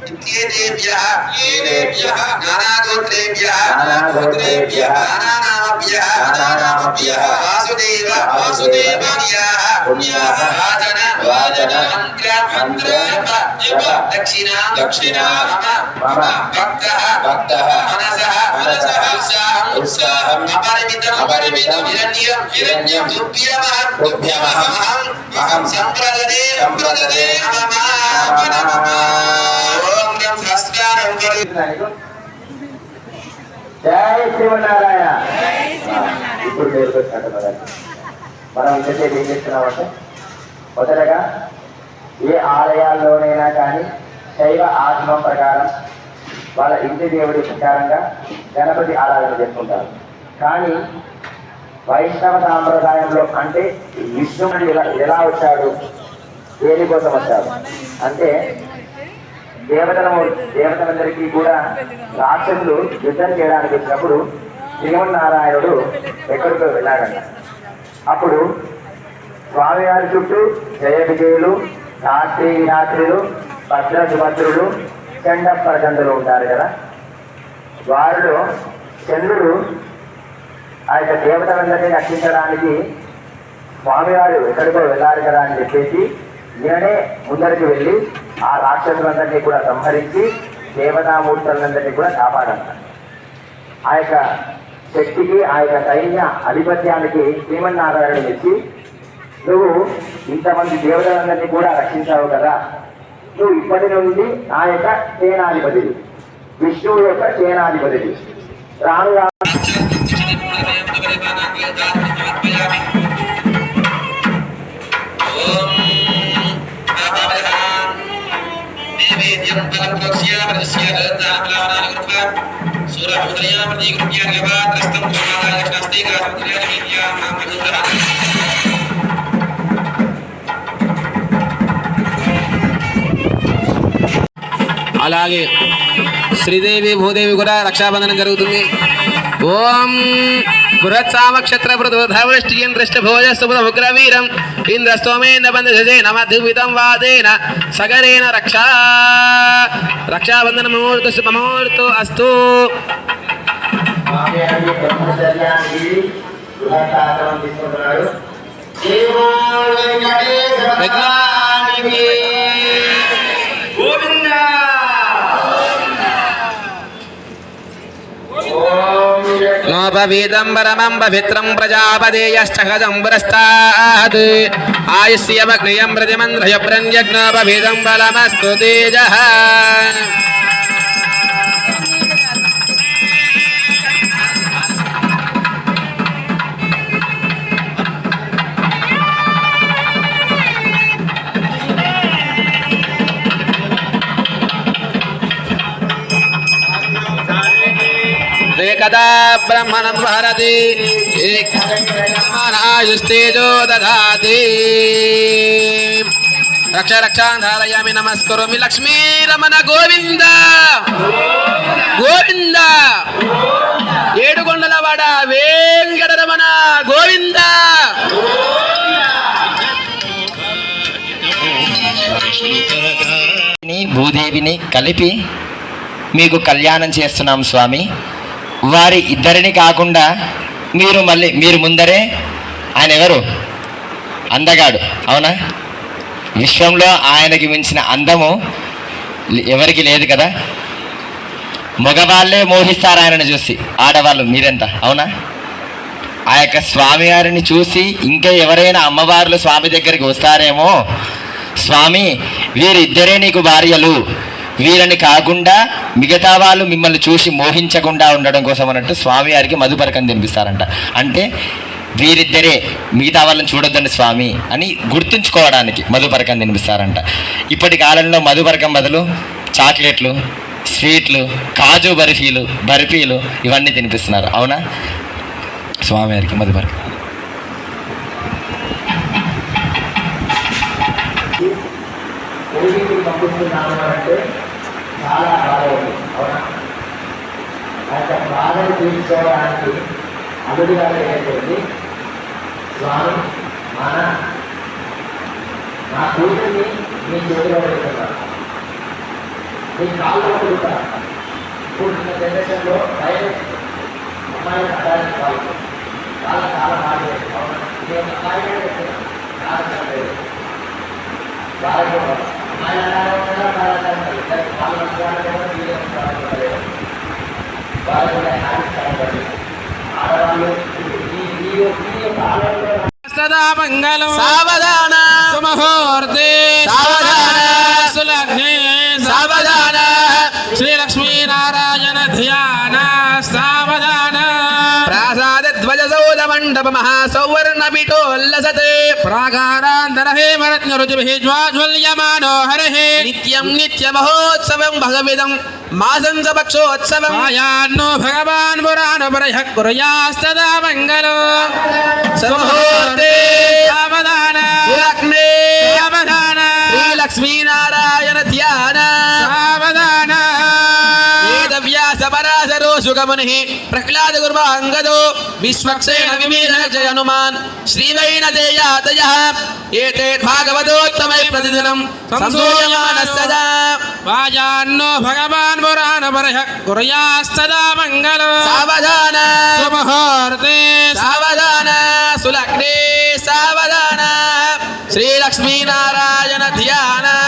కవిత్వగణమా ఇత్యేదేభ్యः ఏదేభ్యः నానాగోత్రేభ్యः నానాగోత్రేభ్యः నానానామభ్యः నానానామభ్యः వాసుదేవ వాసుదేవాన్యాः పుణ్యాः వాదన వాదన మంత్ర మంత్ర జప జప దక్షిణ దక్షిణ మమ మమ భక్తః భక్తః మనసః మనసః ఉత్సాహం ఉత్సాహం అపరిమితం అపరిమితం హిరణ్యం హిరణ్యం తుభ్యమహం తుభ్యమహం అహం సంప్రదదే సంప్రదదే నమః నమః. ఓం జై శ్రీమన్నారాయణ ఇప్పుడు పేరు పెట్టినట్టు మనం ఇంతసేపు ఏం చేస్తున్నామంటే మొదటగా ఏ ఆలయాల్లోనైనా కానీ శైవ ఆత్మ ప్రకారం వాళ్ళ ఇంటి దేవుడి ప్రకారంగా గణపతి ఆరాధన చేసుకుంటారు కానీ వైష్ణవ సాంప్రదాయంలో అంటే విష్ణువుడు ఎలా ఎలా వచ్చాడు దేనికోసం వచ్చాడు అంటే దేవతల దేవతలందరికీ కూడా రాక్షసులు యుద్ధం చేయడానికి వచ్చినప్పుడు శ్రీమన్నారాయణుడు ఎక్కడికో వెళ్ళాడంట. అప్పుడు స్వామివారి చుట్టూ జయ విజయులు రాత్రి రాత్రులు భద్ర సుభద్రులు చండ ప్రచండులు ఉంటారు కదా. వారిలో చంద్రుడు ఆ యొక్క దేవతలందరినీ రక్షించడానికి స్వామివారు ఎక్కడికో వెళ్ళారు కదా అని చెప్పేసి నేనే ముందరికి వెళ్ళి ఆ రాక్షసులందరినీ కూడా సంహరించి దేవతామూర్తులందరినీ కూడా కాపాడంట ఆ యొక్క శక్తికి ఆ యొక్క సైన్య ఆధిపత్యానికి శ్రీమన్నారాయణ ఇచ్చి నువ్వు ఇంతమంది దేవతలందరినీ కూడా రక్షించావు కదా. నువ్వు ఇప్పటి నుండి ఆ యొక్క సేనాధిపతివి. విష్ణువు యొక్క సేనాధిపతివి. రాను అలాగే శ్రీదేవి భూదేవి కూడా రక్షాబంధనం జరుగుతుంది. ఓం బృహత్సామక్షత్ర భోజ దృష్టభోజస్తుభుగ్ర ఉగ్రవీరం ఇంద్రస్తోమేన బంధే నమద్వితం వాదేన సగరేణ రక్షా. రక్షాబంధన ముహూర్త శుభముహూర్తు అస్తు. విఘ్నా నోపవీదం పరమం పవిత్రం ప్రజాపదేయశ్చహదం పురస్తాద్ ఆయుష్యమగ్నియం ప్రతిమంద్రయ ప్రణ్యగ్నోపవీదం తేజ ఏకదా బ్రహ్మణం భరతి ఆయుస్తేజో దదాతి. రక్ష రక్షాం ధారయామి నమస్కరోమి లక్ష్మీ రమణ గోవింద. గోవింద. ఏడుకొండలవాడ వేంకటరమణ గోవింద. భూదేవిని కలిపి మీకు కళ్యాణం చేస్తున్నాం స్వామి. వారి ఇద్దరిని కాకుండా మీరు మళ్ళీ మీరు ముందరే ఆయన ఎవరు? అందగాడు. అవునా? విశ్వంలో ఆయనకి మించిన అందము ఎవరికి లేదు కదా? మగవాళ్ళే మోహిస్తారు ఆయనను చూసి. ఆడవాళ్ళు మీరెంత? అవునా? ఆ యొక్క స్వామివారిని చూసి ఇంకా ఎవరైనా అమ్మవార్లు స్వామి దగ్గరికి వస్తారేమో? స్వామి వీరిద్దరే నీకు భార్యలు. వీరని కాకుండా మిగతా వాళ్ళు మిమ్మల్ని చూసి మోహించకుండా ఉండడం కోసం అన్నట్టు స్వామివారికి మధుపరకం తినిపిస్తారంట అంటే వీరిద్దరే మిగతా వాళ్ళని చూడొద్దండి స్వామి అని గుర్తుంచుకోవడానికి మధుపరకం తినిపిస్తారంట ఇప్పటి కాలంలో మధుపరకం బదులు చాక్లెట్లు స్వీట్లు కాజు బర్ఫీలు బర్ఫీలు ఇవన్నీ తినిపిస్తున్నారు అవునా స్వామివారికి మధుపరకం Thank you. చాలా బాధ అవునా? అంత యొక్క బాధను తీర్చుకోవడానికి అల్లుడిగా లేకపోతే స్వామి మన నా కూతుర్ని మీ చేతిలో పెడుతున్నాను మీ కాళ్ళు పెడుతా ఇప్పుడు ఉన్న జనరేషన్లో బయట అమ్మాయిని అడ్డానికి వాళ్ళు చాలా చాలా బాగా అవునా? నేను ఒక అమ్మాయి సావధాన. సుముహూర్తే సావధాన. मंडप महासौवर्ण लसते प्राकारांतर हे मरत्न प्राकारान्तरहेमरत्नरुचिभिः ज्वाज्वल्यमानो हरिः नित्यं नित्यमहोत्सवं भगविदं। मासं च पक्षोत्सवं यान्नो भगवान् पुराणपरयः कुर्यास्तदा मङ्गलो। समहोते सावधान। लक्ष्मे सावधान। नारायण ध्यान सावधान। పరాశరో సుగముని ప్రహ్లాద గుర్వాంగదో విశ్వక్సేన విమీన జయ హనుమాన్ శ్రీవైనదేయాతయ ఏతే భాగవతోత్తమై ప్రతిదినం సంసూయమాన సదా వాజాన్నో భగవాన్ పురాణపరయః కుర్యాస్తదా మంగళో. సావధాన. సుముహూర్తే సావధాన. సులగ్నే సావధాన. శ్రీ లక్ష్మీనారాయణ ధ్యాన.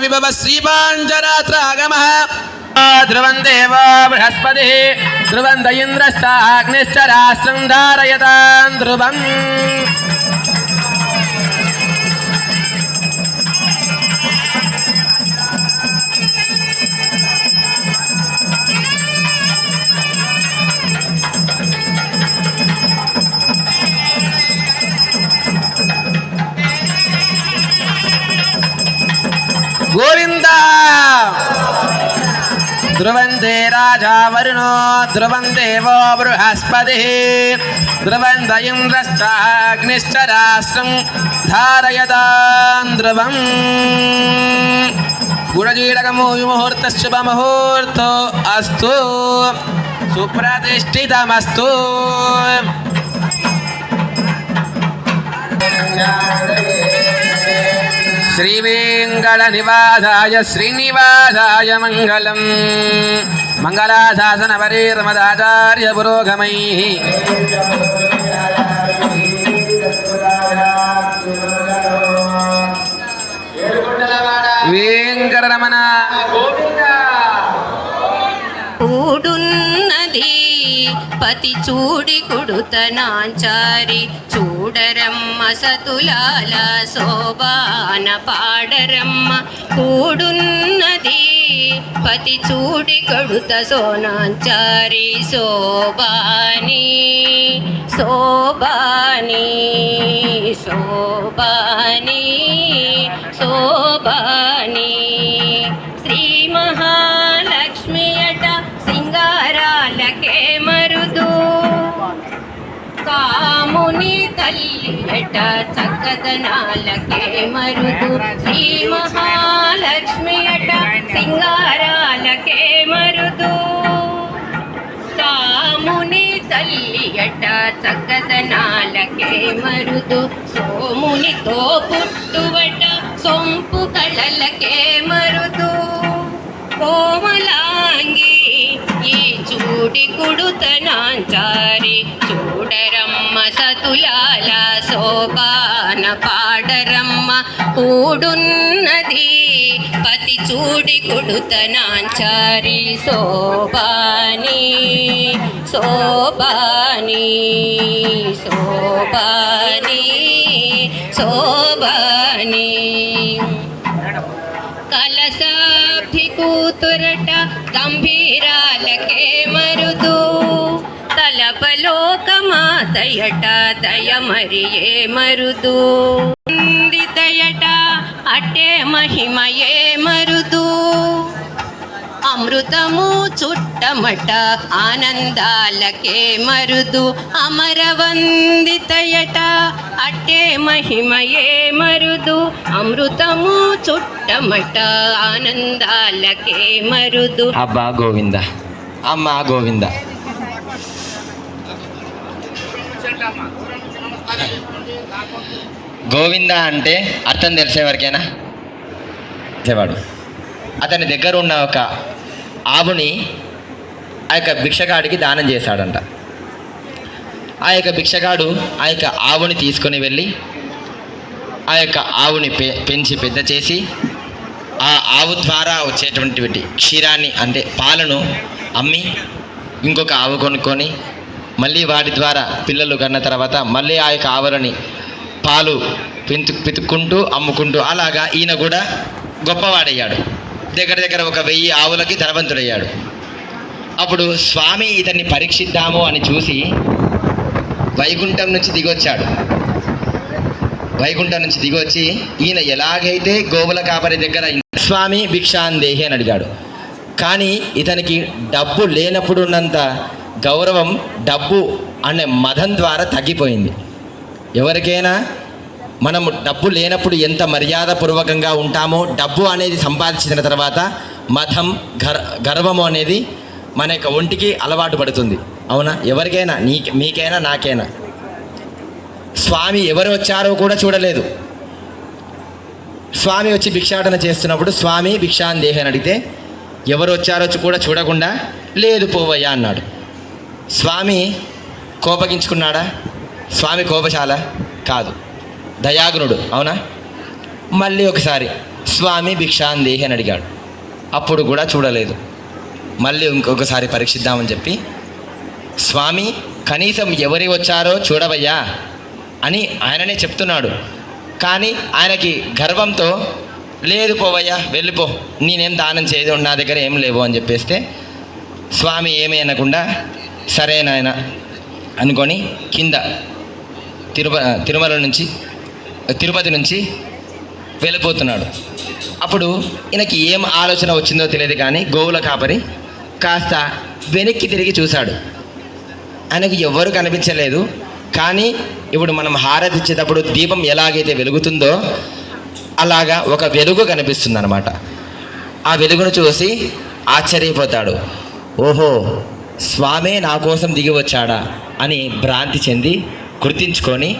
పురాణసాన విభవ శ్రీపాంచరాత్రాగమ ధ్రువం దేవో బృహస్పతి ధ్రువం ద ఇంద్రశ్చాగ్నిశ్చ రాష్ట్రం ధారయతాం రాజావరుణో ధ్రువం దేవో బృహస్పతి ధ్రువం దయింద్రశ్చాగ్నిశ్చ రాష్ట్రం ధారయతాం ధ్రువం గుణజీడకము శుభముహూర్తో అస్తు సుప్రతిష్ఠితమస్తు శ్రీవేంకటనివాసాయ శ్రీనివాసాయ మంగళం. మంగళాశాసన పరేరమదాచార్య పురోగమై. వెంకటరమణ పతి చూడి కుడుతనాంచారి. చూడరమ్మ సతులాల శోభాన పాడరమ్మ కూడున్నది. పతి చూడి కొడుత సోనాంచారి శోభాని శోభాని శోభాని శోభాని. శ్రీ మహా తల్లి ఎట చక్కదనాలకే మరుదు. శ్రీ మహాలక్ష్మి ఎట సింగారాలకే మరుదు. కాముని తల్లి ఎట చక్కదనాలకే మరుదు. సోమునితో పుట్టువట సొంపు కళలకే మరుదు. కోమలా ఈ చూడి కుడుతనాంచారి చూడరమ్మ సతులాల శోభాన పాడరమ్మ కూడున్నది పతి చూడి కుడుతనాంచారి శోభాని శోభాని శోభాని శోభాని. కలసాభి కూతురట గంభీరాలకే మరుదు. తలపలోకమాతయట దయ మరియే మరుదు. దయట అట్టే మహిమయే మరుదు. అమృతము చుట్టమట ఆనందాలకే మరుదు అమరవందితయట. అట్టే మహిమయే మరుదు అమృతము చుట్టమట ఆనందాలకే మరుదు. అబ్బా గోవింద. అమ్మ గోవింద. గోవింద అంటే అర్థం తెలిసేవరకేనా? తెలిసేవాడు. అతని దగ్గర ఉన్న ఒక ఆవుని ఆ యొక్క భిక్షగాడికి దానం చేశాడంట. ఆ యొక్క భిక్షగాడు ఆ యొక్క ఆవుని తీసుకొని వెళ్ళి ఆ యొక్క ఆవుని పె పెంచి పెద్ద చేసి ఆ ఆవు ద్వారా వచ్చేటువంటి క్షీరాన్ని అంటే పాలను అమ్మి ఇంకొక ఆవు కొనుక్కొని మళ్ళీ వాటి ద్వారా పిల్లలు కన్న తర్వాత మళ్ళీ ఆ యొక్క ఆవులని పాలు పెంచు పితుక్కుంటూ అమ్ముకుంటూ అలాగా ఈయన కూడా గొప్పవాడయ్యాడు. దగ్గర దగ్గర ఒక వెయ్యి ఆవులకి ధనవంతుడయ్యాడు. అప్పుడు స్వామి ఇతన్ని పరీక్షిద్దాము అని చూసి వైకుంఠం నుంచి దిగొచ్చాడు. వైకుంఠం నుంచి దిగొచ్చి ఈయన ఎలాగైతే గోవుల కాపరి దగ్గర స్వామి భిక్షాందేహి అని అడిగాడు. కానీ ఇతనికి డబ్బు లేనప్పుడు ఉన్నంత గౌరవం డబ్బు అనే మదం ద్వారా తగ్గిపోయింది. ఎవరికైనా మనము డబ్బు లేనప్పుడు ఎంత మర్యాదపూర్వకంగా ఉంటామో డబ్బు అనేది సంపాదించిన తర్వాత మతం గర్ గర్వము అనేది మన యొక్క ఒంటికి అలవాటు పడుతుంది. అవునా? ఎవరికైనా నీ మీకైనా నాకైనా. స్వామి ఎవరు వచ్చారో కూడా చూడలేదు. స్వామి వచ్చి భిక్షాటన చేస్తున్నప్పుడు స్వామి భిక్షాందేహి అని అడిగితే ఎవరు వచ్చారో కూడా చూడకుండా లేదు పోవయ్యా అన్నాడు. స్వామి కోపగించుకున్నాడా? స్వామి కోపశాల? కాదు. దయాగునుడు. అవునా? మళ్ళీ ఒకసారి స్వామి భిక్షాందేహి అని అడిగాడు. అప్పుడు కూడా చూడలేదు. మళ్ళీ ఇంకొకసారి పరీక్షిద్దామని చెప్పి స్వామి కనీసం ఎవరి వచ్చారో చూడవయ్యా అని ఆయననే చెప్తున్నాడు. కానీ ఆయనకి గర్వంతో లేదు పోవయ్యా వెళ్ళిపో. నేనేం దానం చేయదు నా దగ్గర ఏం లేవు అని చెప్పేస్తే స్వామి ఏమీ అనకుండా సరేనాయన అనుకొని కింద తిరుమ తిరుమల నుంచి తిరుపతి నుంచి వెళ్ళిపోతున్నాడు అప్పుడు ఈయనకి ఏం ఆలోచన వచ్చిందో తెలియదు కానీ గోవుల కాపరి కాస్త వెనక్కి తిరిగి చూశాడు. ఆయనకు ఎవ్వరు కనిపించలేదు. కానీ ఇప్పుడు మనం హారతి ఇచ్చేటప్పుడు దీపం ఎలాగైతే వెలుగుతుందో అలాగా ఒక వెలుగు కనిపిస్తుంది అనమాట ఆ వెలుగును చూసి ఆశ్చర్యపోతాడు. ఓహో స్వామే నా కోసం దిగి వచ్చాడా అని భ్రాంతి చెంది గుర్తించుకొని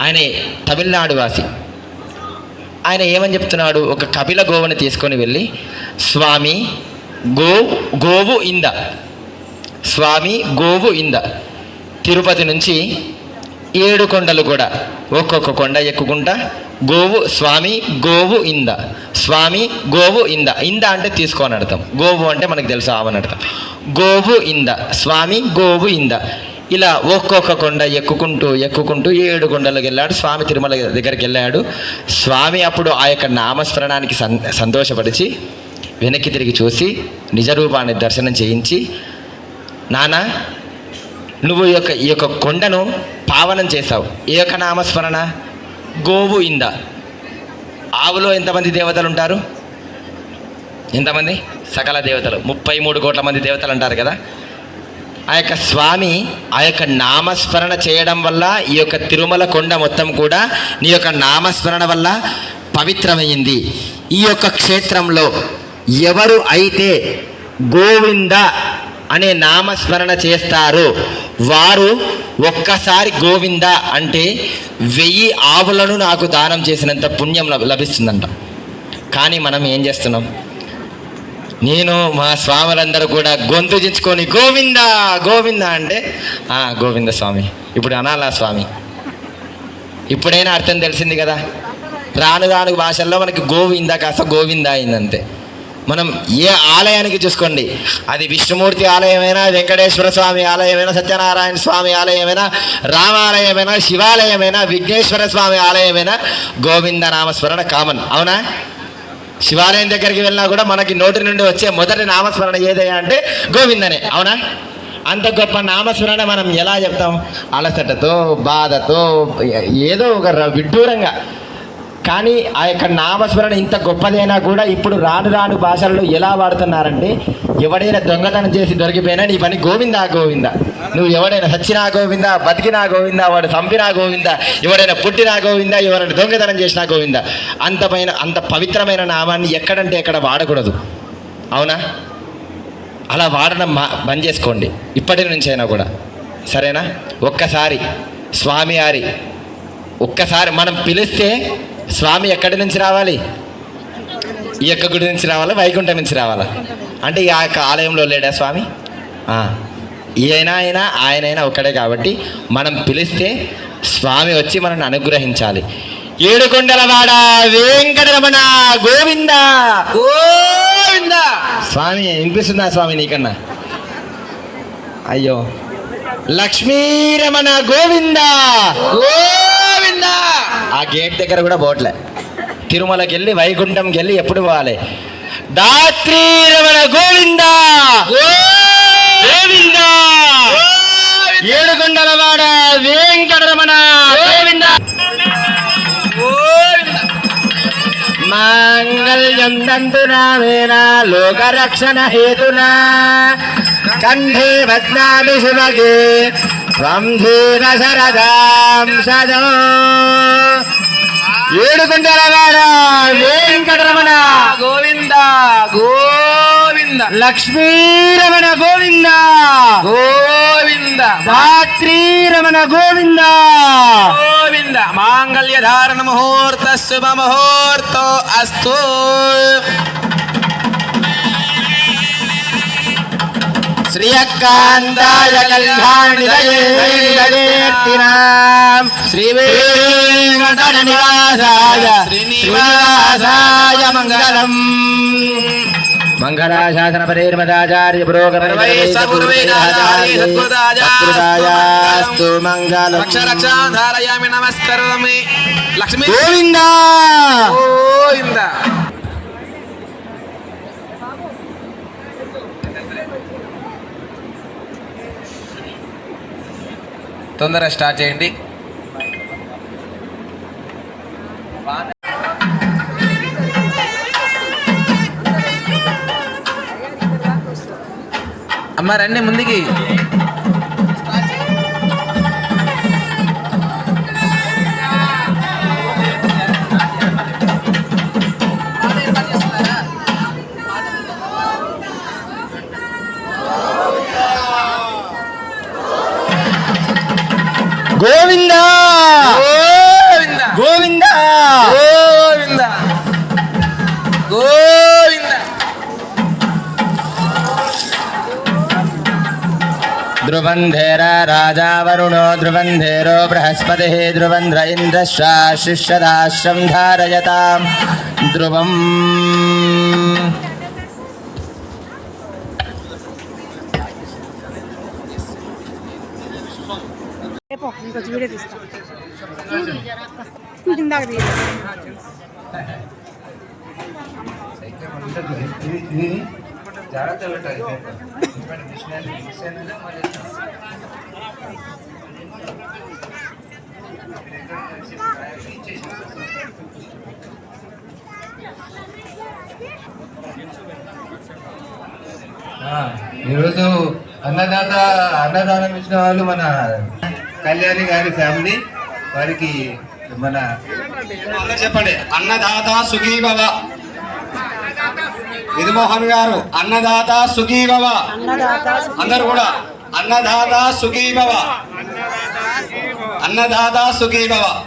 ఆయన తమిళనాడు వాసి ఆయన ఏమని చెప్తున్నాడు? ఒక కపిల గోవుని తీసుకొని వెళ్ళి స్వామి గో గోవు ఇంద. స్వామి గోవు ఇంద. తిరుపతి నుంచి ఏడు కొండలు కూడా ఒక్కొక్క కొండ ఎక్కుకుంటా గోవు స్వామి గోవు ఇంద. స్వామి గోవు ఇంద. ఇంద అంటే తీసుకోని అర్థం. గోవు అంటే మనకు తెలుసు ఆవని అర్థం. గోవు ఇంద. స్వామి గోవు ఇంద. ఇలా ఒక్కొక్క కొండ ఎక్కుకుంటూ ఎక్కుకుంటూ ఏడు కొండలకు వెళ్ళాడు. స్వామి తిరుమల దగ్గరికి వెళ్ళాడు. స్వామి అప్పుడు ఆ యొక్క నామస్మరణానికి సం సంతోషపరిచి వెనక్కి తిరిగి చూసి నిజరూపాన్ని దర్శనం చేయించి నానా నువ్వు ఈ యొక్క ఈ యొక్క కొండను పావనం చేశావు. ఈ యొక్క నామస్మరణ గోవు ఇంద. ఆవులో ఎంతమంది దేవతలు ఉంటారు? ఎంతమంది? సకల దేవతలు. ముప్పై మూడు కోట్ల మంది దేవతలు అంటారు కదా. ఆ యొక్క స్వామి ఆ యొక్క నామస్మరణ చేయడం వల్ల ఈ యొక్క తిరుమల కొండ మొత్తం కూడా నీ యొక్క నామస్మరణ వల్ల పవిత్రమైంది. ఈ యొక్క క్షేత్రంలో ఎవరు అయితే గోవింద అనే నామస్మరణ చేస్తారో వారు ఒక్కసారి గోవింద అంటే వెయ్యి ఆవులను నాకు దానం చేసినంత పుణ్యం లభిస్తుందంట. కానీ మనం ఏం చేస్తున్నాం? నేను మా స్వాములందరూ కూడా గొంతుజించుకొని గోవింద గోవింద అంటే "ఆ, గోవింద స్వామి ఇప్పుడు అనాలా స్వామి. ఇప్పుడైనా అర్థం తెలిసింది కదా? రాను రాను భాషల్లో మనకి గోవింద కాస్త గోవింద అయిందంతే. మనం ఏ ఆలయానికి చూసుకోండి. అది విష్ణుమూర్తి ఆలయమైనా వెంకటేశ్వర స్వామి ఆలయమైనా సత్యనారాయణ స్వామి ఆలయమైనా రామాలయమైనా శివాలయమైనా విఘ్నేశ్వర స్వామి ఆలయమైనా గోవింద నామస్మరణ కామన్ అవునా? శివాలయం దగ్గరికి వెళ్ళినా కూడా మనకి నోటి నుండి వచ్చే మొదటి నామస్మరణ ఏదయ్యా అంటే గోవిందనే. అవునా? అంత గొప్ప నామస్మరణ మనం ఎలా చెప్తాం? అలసటతో బాధతో ఏదో ఒక ర- విడ్డూరంగా. కానీ ఆ యొక్క నామస్మరణ ఇంత గొప్పదైనా కూడా ఇప్పుడు రాను రాను భాషల్లో ఎలా వాడుతున్నారంటే ఎవడైనా దొంగతనం చేసి దొరికిపోయినా నీ పని గోవిందా గోవిందా? నువ్వు ఎవడైనా సచ్చినా గోవిందా బతికినా గోవిందా వాడు చంపినా గోవిందా ఎవడైనా పుట్టినా గోవిందా ఎవరైనా దొంగతనం చేసినా గోవిందా? అంతమైన అంత పవిత్రమైన నామాన్ని ఎక్కడంటే ఎక్కడ వాడకూడదు. అవునా? అలా వాడడం మా బంద్ చేసుకోండి. ఇప్పటి నుంచైనా కూడా. సరేనా? ఒక్కసారి స్వామి వారి ఒక్కసారి మనం పిలిస్తే స్వామి ఎక్కడి నుంచి రావాలి? ఈ యొక్క గుడి నుంచి రావాలా? వైకుంఠం నుంచి రావాలా? అంటే ఈ ఆ యొక్క ఆలయంలో లేడా స్వామి? ఈయన అయినా ఆయనైనా ఒక్కడే కాబట్టి మనం పిలిస్తే స్వామి వచ్చి మనల్ని అనుగ్రహించాలి. ఏడుకొండలవాడ వెంకటరమణ గోవింద! గోవింద! స్వామి వినిపిస్తుందా స్వామి నీకన్నా? అయ్యో. లక్ష్మీరమణ గోవింద! గోవింద! ఆ గేట్ దగ్గర కూడా పోవట్లే. తిరుమలకి వెళ్ళి వైకుంఠంకి వెళ్ళి ఎప్పుడు పోవాలి? దాత్రి రమణ గోవింద! గోవింద! ఏడుకొండలవాడ వెంకటరమణ గోవింద! గోవింద మాంగళ్యం దంతునామేన లోకరక్షణ హేతునా. కంఠే భద్నామి శివగే ధీర శరదాం సదో ఏడుకుంటారవాడ వెంకటరమణ గోవింద గోవింద. లక్ష్మీరమణ గోవింద గోవింద. రాత్రీరమణ గోవింద. గోవింద. మాంగళ్య ధారణ ముహూర్త శుభ ముహూర్తో అస్తు. శ్రీయకాంతాయ కళ్యాణిదయేర్తినాం శ్రీ వెంకట నివాసాయ శ్రీనివాసాయ మంగళం మంగళాశాసన పరేర్మదాచార్య పురోగమస్తు మంగళం రక్ష రక్ష ధారయామి నమస్కరోమి లక్ష్మీ గోవిందా గోవింద తొందరగా స్టార్ట్ చేయండి. అమ్మ రండి ముందుకి. గోవిందా! గోవింద! గోవిందా! గోవింద! గోవింద! ధ్రువంధేర రాజా వరుణో ధ్రువంధేరో బృహస్పతి ధ్రువంధ్ర ఇంద్రశ్రాశిష్యదాశ్రం ధారయతాం ధ్రువం రేపు ఇంకొంచెం వీడియో తీస్తా. ఇందాక తీయలేదు ఆ, ఈరోజు అన్నదాత అన్నదానం ఇచ్చిన వాళ్ళు మన కళ్యాణి గారి ఫ్యామిలీ వారికి మన చెప్పండి అన్నదాత సుఖీభవ. విధుమోహన్ గారు అన్నదాత సుఖీభవ. అందరు కూడా అన్నదాత సుఖీభవ. అన్నదాత సుఖీభవ.